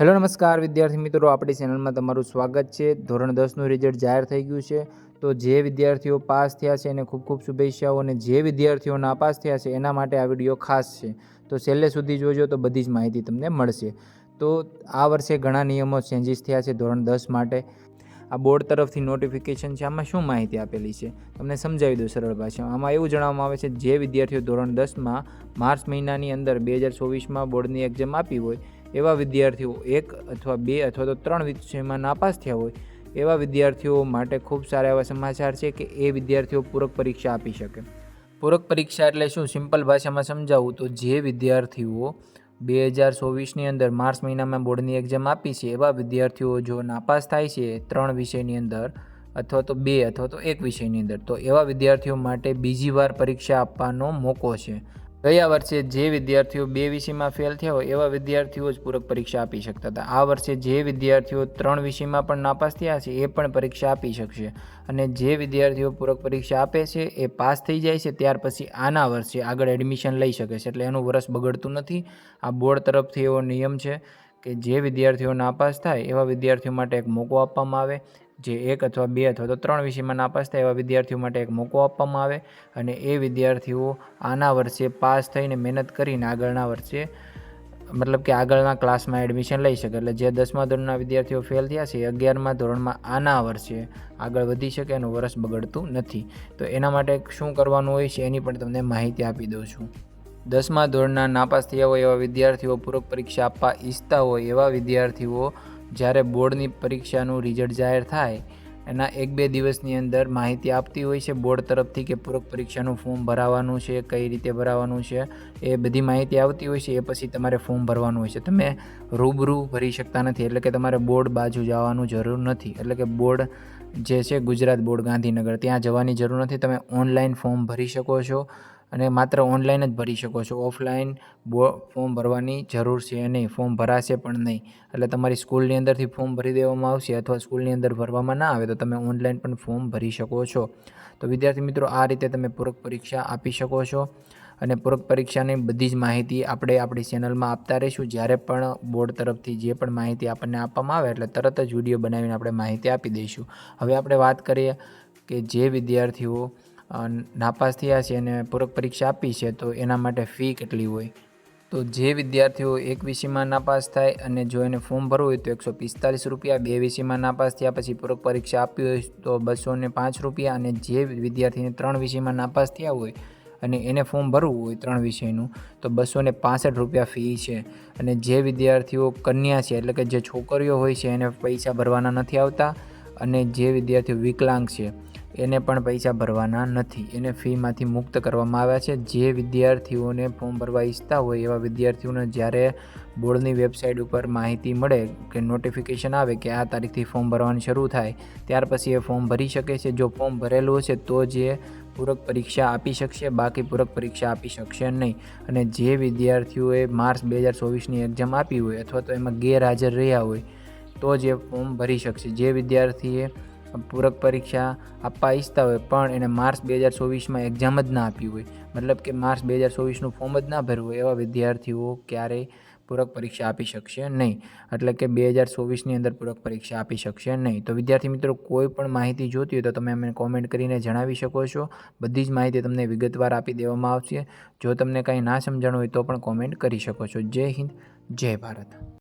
Hello નમસ્કાર વિદ્યાર્થી મિત્રો, આપણી ચેનલમાં તમારું સ્વાગત છે. ધોરણ દસનું રિઝલ્ટ જાહેર થઈ ગયું છે. તો જે વિદ્યાર્થીઓ પાસ થયા છે એને ખૂબ ખૂબ શુભેચ્છાઓ અને જે વિદ્યાર્થીઓ નાપાસ થયા છે એના માટે આ વીડિયો ખાસ છે. તો છેલ્લે સુધી જોજો તો બધી જ માહિતી તમને મળશે. તો આ વર્ષે ઘણા નિયમો ચેન્જીસ થયા છે ધોરણ દસ માટે. આ બોર્ડ તરફથી નોટિફિકેશન છે, આમાં શું માહિતી આપેલી છે? તમને સમજાવી દઉં સરળ ભાષામાં. આમાં એવું જણાવવામાં આવે છે, જે વિદ્યાર્થીઓ ધોરણ દસમાં માર્ચ મહિનાની અંદર બે હજાર ચોવીસમાં બોર્ડની એક્ઝામ આપી હોય એવા વિદ્યાર્થીઓ એક અથવા બે અથવા તો ત્રણ વિષયમાં નાપાસ થયા હોય, એવા વિદ્યાર્થીઓ માટે ખૂબ સારા એવા સમાચાર છે કે એ વિદ્યાર્થીઓ પૂરક પરીક્ષા આપી શકે. પૂરક પરીક્ષા એટલે શું? સિમ્પલ ભાષામાં સમજાવું તો જે વિદ્યાર્થીઓ બે હજાર ચોવીસની અંદર માર્ચ મહિનામાં બોર્ડની એક્ઝામ આપી છે, એવા વિદ્યાર્થીઓ જો નાપાસ થાય છે ત્રણ વિષયની અંદર અથવા તો બે અથવા તો એક વિષયની અંદર, તો એવા વિદ્યાર્થીઓ માટે બીજી વાર પરીક્ષા આપવાનો મોકો છે. ગયા વર્ષે જે વિદ્યાર્થીઓ બે વિષયમાં ફેલ થયા હોય, એવા વિદ્યાર્થીઓ જ પૂરક પરીક્ષા આપી શકતા હતા. આ વર્ષે જે વિદ્યાર્થીઓ ત્રણ વિષયમાં પણ નાપાસ થયા છે, એ પણ પરીક્ષા આપી શકશે. અને જે વિદ્યાર્થીઓ પૂરક પરીક્ષા આપે છે, એ પાસ થઈ જાય છે, ત્યાર પછી આના વર્ષે આગળ એડમિશન લઈ શકે છે. એટલે એનું વર્ષ બગડતું નથી. આ બોર્ડ તરફથી એવો નિયમ છે કે જે વિદ્યાર્થીઓ નાપાસ થાય, એવા વિદ્યાર્થીઓ માટે એક મોકો આપવામાં આવે. જે એક અથવા બે અથવા તો ત્રણ વિષયમાં નાપાસ થાય એવા વિદ્યાર્થીઓ માટે એક મોકો આપવામાં આવે અને એ વિદ્યાર્થીઓ આના વર્ષે પાસ થઈને મહેનત કરીને આગળના વર્ષે, મતલબ કે આગળના ક્લાસમાં એડમિશન લઈ શકે. એટલે જે દસમા ધોરણના વિદ્યાર્થીઓ ફેલ થયા છે અગિયારમા ધોરણમાં આના વર્ષે આગળ વધી શકે એનું વર્ષ બગડતું નથી. તો એના માટે શું કરવાનું હોય છે એની પણ તમને માહિતી આપી દઉં છું. દસમા ધોરણના નાપાસ થયા હોય એવા વિદ્યાર્થીઓ પૂરક પરીક્ષા આપવા ઈચ્છતા હોય એવા વિદ્યાર્થીઓ જ્યારે બોર્ડની પરીક્ષાનું રિઝલ્ટ જાહેર થાય, એના એક બે દિવસની અંદર માહિતી આપતી હોય છે બોર્ડ તરફથી કે પૂરક પરીક્ષાનું ફોર્મ ભરાવાનું છે, કઈ રીતે ભરાવાનું છે, એ બધી માહિતી આવતી હોય છે, એ પછી તમારે ફોર્મ ભરવાનું હોય છે. તમે રૂબરૂ ભરી શકતા નથી, એટલે કે તમારે બોર્ડ બાજુ જવાનું જરૂર નથી. એટલે કે બોર્ડ જે છે ગુજરાત બોર્ડ ગાંધીનગર, ત્યાં જવાની જરૂર નથી. તમે ઓનલાઈન ફોર્મ ભરી શકો છો. અને માત્ર ઓનલાઈન જ ભરી શકો છો. ઓફલાઈન બો, ફોર્મ ભરવાની જરૂર છે નહીં. ફોર્મ ભરાશે પણ નહીં. એટલે તમારી સ્કૂલની અંદરથી ફોર્મ ભરી દેવામાં આવશે અથવા સ્કૂલની અંદર ભરવામાં ના આવે તો તમે ઓનલાઈન પણ ફોર્મ ભરી શકો છો. તો વિદ્યાર્થી મિત્રો, આ રીતે તમે પૂરક પરીક્ષા આપી શકો છો. અને પૂરક પરીક્ષાની બધી જ માહિતી આપણે આપણી ચેનલમાં આપતા રહીશું. જ્યારે પણ બોર્ડ તરફથી જે પણ માહિતી આપણને આપવામાં આવે એટલે તરત જ વીડિયો બનાવીને આપણે માહિતી આપી દઈશું. હવે આપણે વાત કરીએ કે જે વિદ્યાર્થીઓ નાપાસ થયા છે અને પૂરક પરીક્ષા આપી છે, તો એના માટે ફી કેટલી હોય? તો જે વિદ્યાર્થીઓ એક વિષયમાં નાપાસ થાય અને જો એને ફોર્મ ભરવું હોય તો એકસો પિસ્તાલીસ રૂપિયા, બે વિષયમાં નાપાસ થયા પછી પૂરક પરીક્ષા આપી હોય તો બસો ને પાંચ રૂપિયા અને જે વિદ્યાર્થીને ત્રણ વિષયમાં નાપાસ થયા હોય અને એને ફોર્મ ભરવું હોય ત્રણ વિષયનું, તો બસો ને પાસઠ રૂપિયા ફી છે. અને જે વિદ્યાર્થીઓ કન્યા છે, એટલે કે જે છોકરીઓ હોય છે, એને પૈસા ભરવાના નથી આવતા અને જે વિદ્યાર્થીઓ વિકલાંગ છે એને પણ પૈસા ભરવાના નથી. એને ફીમાંથી મુક્ત કરવામાં આવ્યા છે. જે વિદ્યાર્થીઓને ફોર્મ ભરવા ઈચ્છતા હોય એવા વિદ્યાર્થીઓને જ્યારે બોર્ડની વેબસાઇટ ઉપર માહિતી મળે કે નોટિફિકેશન આવે કે આ તારીખથી ફોર્મ ભરવાનું શરૂ થાય, ત્યાર પછી એ ફોર્મ ભરી શકે છે. જો ફોર્મ ભરેલું હશે તો જે પૂરક પરીક્ષા આપી શકશે, બાકી પૂરક પરીક્ષા આપી શકશે નહીં. અને જે વિદ્યાર્થીઓએ માર્ચ બે હજાર ચોવીસની એક્ઝામ આપી હોય અથવા તો એમાં ગેરહાજર રહ્યા હોય તો જ ફોર્મ ભરી શકશે. જે વિદ્યાર્થીએ પૂરક પરીક્ષા આપવા ઈચ્છતા હોય પણ એને માર્ચ બે હજાર ચોવીસમાં એક્ઝામ જ ના આપી હોય. મતલબ કે માર્ચ બે હજાર ચોવીસનું ફોર્મ જ ના ભરવું હોય એવા વિદ્યાર્થીઓ ક્યારેય પૂરક પરીક્ષા આપી શકશે નહીં. એટલે કે બે હજાર ચોવીસની અંદર પૂરક પરીક્ષા આપી શકશે નહીં. તો વિદ્યાર્થી મિત્રો, કોઈ પણ માહિતી જોતી હોય તો તમે અમને કોમેન્ટ કરીને જણાવી શકો છો. બધી જ માહિતી તમને વિગતવાર આપી દેવામાં આવશે. જો તમને કાંઈ ના સમજણ હોય તો પણ કોમેન્ટ કરી શકો છો. જય હિન્દ, જય ભારત.